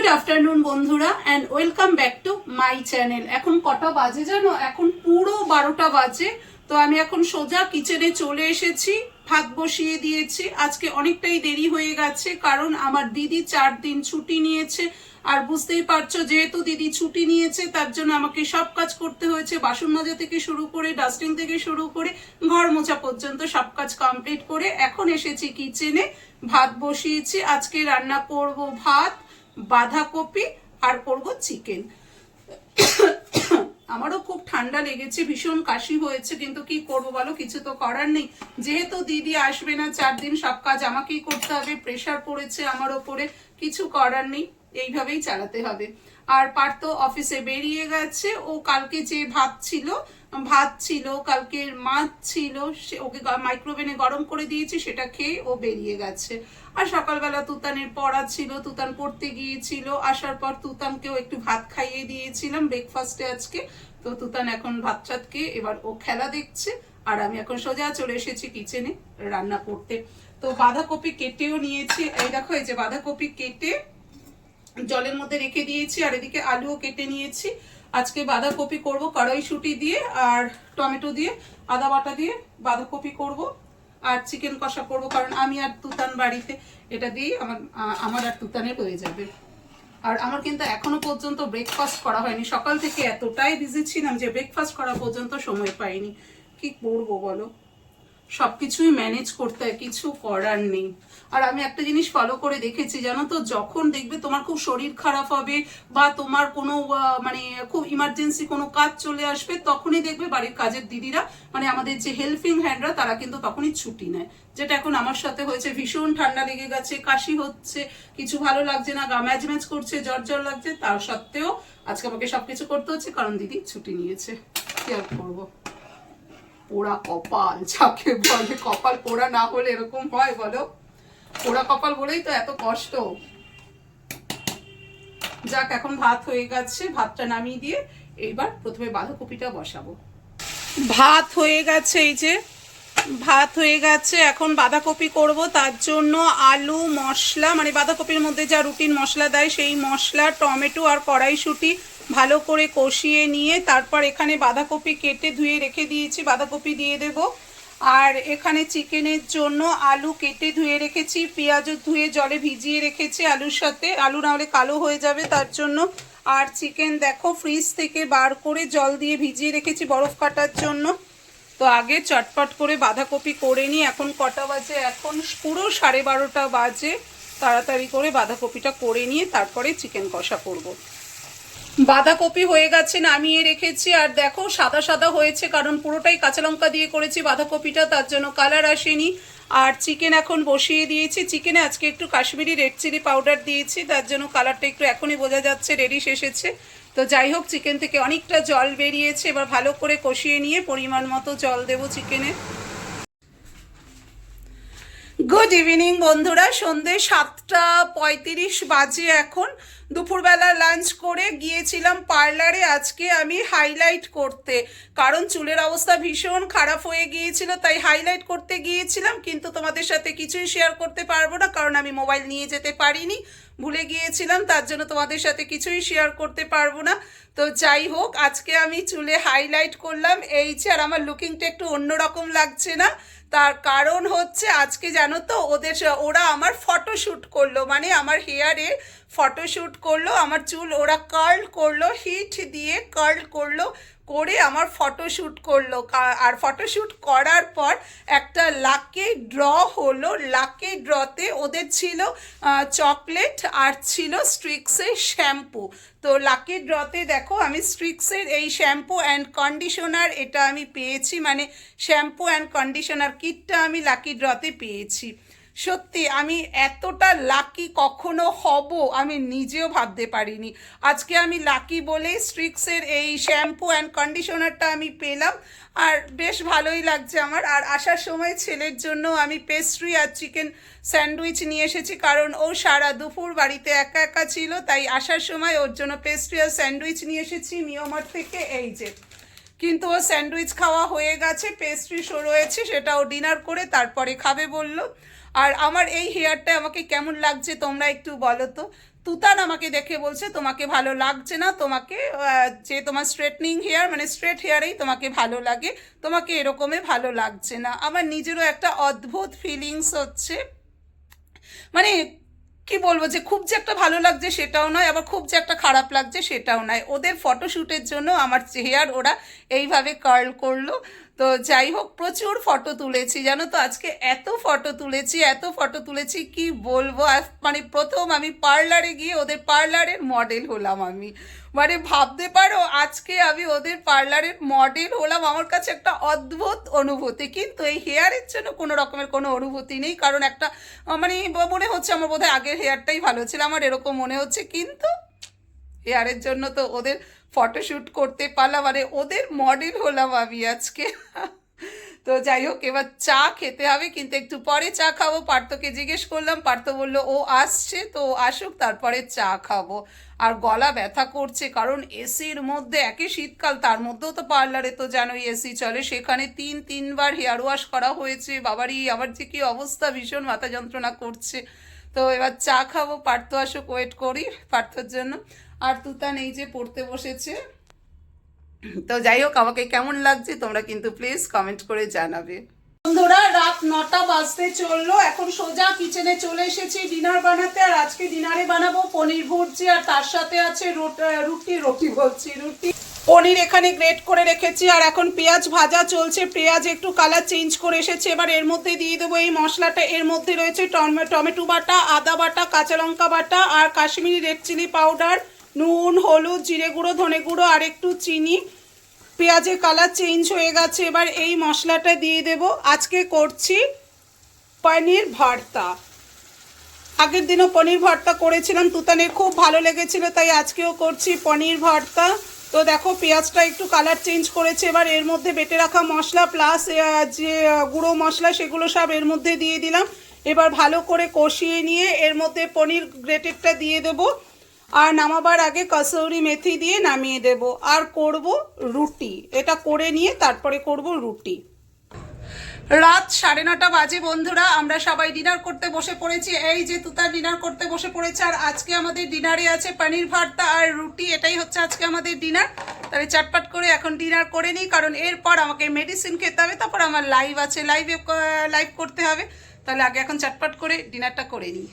Good afternoon বন্ধুরা and welcome back to my channel এখন কটা বাজে জানো? এখন পুরো বারোটা বাজে। তো আমি এখন সোজা কিচেনে চলে এসেছি, ভাত বসিয়ে দিয়েছি। আজকে অনেকটাই দেরি হয়ে গেছে, কারণ আমার দিদি চার দিন ছুটি নিয়েছে। আর বুঝতেই পারছ, যেহেতু দিদি ছুটি নিয়েছে, তার জন্য আমাকে সব কাজ করতে হয়েছে। বাসন মাজা থেকে শুরু করে ডাস্টিং থেকে শুরু করে, ঘর মোছা পর্যন্ত সব কাজ কমপ্লিট করে এখন এসেছি কিচেনে ভাত বসিয়েছি, আজকে রান্না করব ভাত। বাঁধাকপি আর করব চিকেন। আমারও খুব ঠান্ডা লেগেছে, ভীষণ কাশি হয়েছে, কিন্তু কি করব বলো, কিছু তো করার নেই। যেহেতু দিদি আসবে না, চার দিন সব কাজ আমাকেই করতে হবে প্রেশার পড়েছে আমার ওপরে, কিছু করার নেই, এইভাবেই চালাতে হবে। আর পার্থ অফিসে বেরিয়ে গেছে, ও কালকে যে ভাত ছিল ভাত ছিল, কালকের মাছ ছিল, সে ওকে মাইক্রোওভেনে গরম করে দিয়েছি, সেটা খেয়ে ও বেরিয়ে গেছে। আর সকালবেলা তুতানের পড়া ছিল, তুতান পড়তে গিয়েছিল, আসার পর তুতানকেও একটু ভাত খাইয়ে দিয়েছিলাম ব্রেকফাস্টে আজকে। তো তুতান এখন ভাত টাত খেয়ে এবার ও খেলা দেখছে, আর আমি এখন সোজা চলে এসেছি কিচেনে রান্না করতে। তো বাঁধাকপি কেটেও নিয়েছি, এই দেখো, এই যে বাঁধাকপি কেটে জলের মধ্যে রেখে দিয়েছি, আর এদিকে আলুও কেটে নিয়েছি। আজকে বাঁধাকপি করব কড়াইশুটি দিয়ে আর টমেটো দিয়ে, আদা বাটা দিয়ে বাঁধাকপি করব আর চিকেন কষা করব, কারণ আমি আর তুতান বাড়িতে এটা দিয়ে আমার আমার আর তুতানের হয়ে যাবে। আর আমার কিন্তু এখনও পর্যন্ত ব্রেকফাস্ট করা হয়নি। সকাল থেকে এতটাই বিজি ছিলাম যে ব্রেকফাস্ট করা পর্যন্ত সময় পাইনি। কি করব বলো? সবকিছুই ম্যানেজ করতে হয়, কিছু করার নেই। আর আমি একটা জিনিস ফলো করে দেখেছি, জানো তো? যখন দেখবে তোমার খুব শরীর খারাপ হবে বা তোমার কোনো মানে খুব ইমার্জেন্সি কোনো কাজ চলে আসবে, তখনই দেখবে বাড়ির কাজের দিদিরা মানে আমাদের যে হেল্পিং হ্যান্ডরা তারা কিন্তু তখনই ছুটি নেয়। যেটা এখন আমার সাথে হয়েছে, ভীষণ ঠান্ডা লেগে গেছে, কাশি হচ্ছে, কিছু ভালো লাগছে না, গা ম্যাজ ম্যাচ করছে, জ্বর জ্বর লাগছে, তার সত্ত্বেও আজকে আমাকে সবকিছু করতে হচ্ছে, কারণ দিদি ছুটি নিয়েছে। কি আর করব? পোড়া কপাল, যাকে বলে কপাল পোড়া না হলে এরকম হয় বলো? পোড়া কপাল বলেই তো এত কষ্ট। যাক, এখন ভাত হয়ে গেছে, ভাতটা নামিয়ে দিয়ে এইবার প্রথমে বাঁধাকপিটা বসাবো। ভাত হয়ে গেছে, এই যে। ভাত হয়ে গেছে, এখন বাঁধাকপি করব, তার জন্য আলু, মশলা মানে বাঁধাকপির মধ্যে যা রুটিন মশলা দেয়, সেই মশলা, টমেটো আর কড়াইশুঁটি ভালো করে কষিয়ে নিয়ে তারপর এখানে বাঁধাকপি কেটে ধুয়ে রেখে দিয়েছি, বাঁধাকপি দিয়ে দেব। আর এখানে চিকেনের জন্য আলু কেটে ধুয়ে রেখেছি পেঁয়াজও ধুয়ে জলে ভিজিয়ে রেখেছি আলুর সাথে। আলু না হলে কালো হয়ে যাবে তার জন্য। আর চিকেন দেখো ফ্রিজ থেকে বার করে জল দিয়ে ভিজিয়ে রেখেছি বরফ কাটার জন্য। তো আগে চটপট করে বাঁধাকপি করে নিই। এখন কটা বাজে? এখন পুরো সাড়ে বারোটা বাজে। তাড়াতাড়ি করে বাঁধাকপিটা করে নিয়ে তারপরে চিকেন কষা করব। বাঁধাকপি হয়ে গেছে, নামিয়ে রেখেছি, আর দেখো সাদা সাদা হয়েছে, কারণ পুরোটাই কাঁচা লঙ্কা দিয়ে করেছি বাঁধাকপিটা, তার জন্য কালার আসেনি। আর চিকেন এখন বসিয়ে দিয়েছি, চিকেনে আজকে একটু কাশ্মীরি রেড চিলি পাউডার দিয়েছি, তার জন্য কালারটা একটু এখনই বোঝা যাচ্ছে, রেডিশ এসেছে। তো যাই হোক, চিকেন থেকে অনেকটা জল বেরিয়েছে, এবার ভালো করে কষিয়ে নিয়ে পরিমাণ মতো জল দেবো চিকেনে। গুড ইভিনিং বন্ধুরা, সন্ধে সাতটা পঁয়ত্রিশ বাজে এখন। দুপুরবেলা লাঞ্চ করে গিয়েছিলাম পার্লারে আজকে আমি হাইলাইট করতে। কারণ চুলের অবস্থা ভীষণ খারাপ হয়ে গিয়েছিল, তাই হাইলাইট করতে গিয়েছিলাম, কিন্তু তোমাদের সাথে কিছুই শেয়ার করতে পারব না, কারণ আমি মোবাইল নিয়ে যেতে পারিনি, ভুলে গিয়েছিলাম, তার জন্য তোমাদের সাথে কিছুই শেয়ার করতে পারব না। তো যাই হোক, আজকে আমি চুলে হাইলাইট করলাম, এই যে, আর আমার লুকিংটা একটু অন্যরকম লাগছে না, তার কারণ হচ্ছে আজকে জানো তো, ওদের, ওরা আমার ফটোশ্যুট করল মানে আমার হেয়ারে ফটোশ্যুট করল, আমার চুল ওরা কার্ল করল হিট দিয়ে কার্ল করল, করে আমার ফটোশ্যুট করল। আর ফটোশ্যুট করার পর একটা লাকি ড্র হলো। লাকি ড্রতে ওদের ছিল চকলেট আর ছিল স্ট্রিক্সের শ্যাম্পু তো লাকি ড্রতে দেখো, আমি স্ট্রিক্সের এই শ্যাম্পু অ্যান্ড কন্ডিশনার এটা আমি পেয়েছি। মানে শ্যাম্পু অ্যান্ড কন্ডিশনার কিটটা আমি লাকি ড্রতে পেয়েছি। সত্যি, আমি এতটা লাকি কখনো হব আমি নিজেও ভাবতে পারিনি। আজকে আমি লাকি বলেই স্ট্রিক্সের এই শ্যাম্পু অ্যান্ড কন্ডিশনারটা আমি পেলাম, আর বেশ ভালোই লাগছে আমার। আর আসার সময় ছেলের জন্য আমি পেস্ট্রি আর চিকেন স্যান্ডউইচ নিয়ে এসেছি, কারণ ও সারা দুপুর বাড়িতে একা একা ছিল, তাই আসার সময় ওর জন্য পেস্ট্রি আর স্যান্ডউইচ নিয়ে এসেছি মিওমার থেকে, এই যে। কিন্তু ও স্যান্ডউইচ খাওয়া হয়ে গেছে পেস্ট্রি শো রয়েছে, সেটা ও ডিনার করে তারপরে খাবে বলল। আর আমার এই হেয়ারটা আমাকে কেমন লাগছে তোমরা একটু বলো তো? তুতান আমাকে দেখে বলছে, তোমাকে ভালো লাগছে না, তোমাকে যে তোমার স্ট্রেটনিং হেয়ার মানে স্ট্রেট হেয়ারেই তোমাকে ভালো লাগে, তোমাকে এরকমে ভালো লাগছে না। আমার নিজেরও একটা অদ্ভুত ফিলিংস হচ্ছে। মানে কি বলব যে, খুব যে একটা ভালো লাগছে সেটাও নয়, আবার খুব যে একটা খারাপ লাগছে সেটাও নয়। ওদের ফটোশ্যুটের জন্য আমার হেয়ার ওরা এইভাবে কার্ল করল। তো যাই হোক, প্রচুর ফটো তুলেছি। জানো তো, আজকে এত ফটো তুলেছি, এত ফটো তুলেছি, কি বলব? মানে প্রথম আমি পার্লারে গিয়ে ওদের পার্লারের মডেল হলাম আমি। মানে ভাবতে পারো, আজকে আমি ওদের পার্লারের মডেল হলাম। আমার কাছে একটা অদ্ভুত অনুভূতি। কিন্তু এই হেয়ারের জন্য কোনো রকমের কোনো অনুভূতি নেই। কারণ একটা মানে মনে হচ্ছে আমার বোধহয় আগের হেয়ারটাই ভালো ছিল। আমার এরকম মনে হচ্ছে। কিন্তু হেয়ারের জন্য তো ওদের ফটোশ্যুট করতে পারলাম মানে ওদের মডেল হলাম আমি আজকে। তো যাই হোক, এবার চা খেতে হবে, কিন্তু একটু পরে চা খাব। পার্থকে জিজ্ঞেস করলাম, পার্থ বলল, ও আসছে, তো আসুক, তারপরে চা খাব। আর গলা ব্যথা করছে, কারণ এসির মধ্যে একে শীতকাল, তার মধ্যেও তো পার্লারে তো জানোই এসি চলে। সেখানে তিন, তিনবার হেয়ার ওয়াশ করা হয়েছে। বাবারই আবার যে কি অবস্থা, ভীষণ মাথা যন্ত্রণা করছে। তো এবার চা খাব, পার্থ আসুক ওয়েট করি, পার্থর জন্য। আর তুতান এই যে পড়তে বসেছে। তো যাই হোক, আমাকে কেমন লাগছে তোমরা কিন্তু প্লিজ কমেন্ট করে জানাবে। বন্ধুরা, রাত নটা বাজতে চলল, এখন সোজা কিচেনে চলে এসেছি ডিনার বানাতে, আর আজকে ডিনারে বানাবো পনির ভুর্জি, আর তার সাথে আছে রোট- রুটি বলছি, রুটি। পনির এখানে গ্রেট করে রেখেছি, আর এখন পেঁয়াজ ভাজা চলছে, পেঁয়াজ একটু কালার চেঞ্জ করে এসেছে, এবার এর মধ্যে দিয়ে দেবো এই মশলাটা, এর মধ্যে রয়েছে টমে- টমেটো বাটা, আদা বাটা, কাঁচা লঙ্কা বাটা, আর কাশ্মীরি রেড চিলি পাউডার নুন, হলুদ, জিরে গুঁড়ো, ধনে গুঁড়ো, আর একটু চিনি। পেঁয়াজের কালার চেঞ্জ হয়ে গেছে। এবার এই মশলাটা দিয়ে দেব। আজকে করছি পনির ভর্তা। আগের দিনও পনির ভর্তা করেছিলাম। তুতানের খুব ভালো লেগেছিল, তাই আজকেও করছি পনির ভর্তা। তো দেখো, পেঁয়াজটা একটু কালার চেঞ্জ করেছে। এবার এর মধ্যে বেটে রাখা মশলা প্লাস যে গুঁড়ো মশলা, সেগুলো সব এর মধ্যে দিয়ে দিলাম। এবার ভালো করে কষিয়ে নিয়ে এর মধ্যে পনির গ্রেটেডটা দিয়ে দেবো। আর নামাবার আগে কসৌরি মেথি দিয়ে নামিয়ে দেব। আর করব রুটি। এটা করে নিয়ে তারপরে করব রুটি। রাত সাড়ে নটা বাজে বন্ধুরা, আমরা সবাই ডিনার করতে বসে পড়েছি। এই যে তুতার ডিনার করতে বসে পড়েছে, আর আজকে আমাদের ডিনারে আছে পনির ভর্তা আর রুটি। এটাই হচ্ছে আজকে আমাদের ডিনার তাহলে চটপট করে এখন ডিনার করে নিই, কারণ এরপর আমাকে মেডিসিন খেতে হবে, তারপর আমার লাইভ আছে লাইভে লাইভ করতে হবে। তাহলে আগে এখন চটপট করে ডিনারটা করে নিই।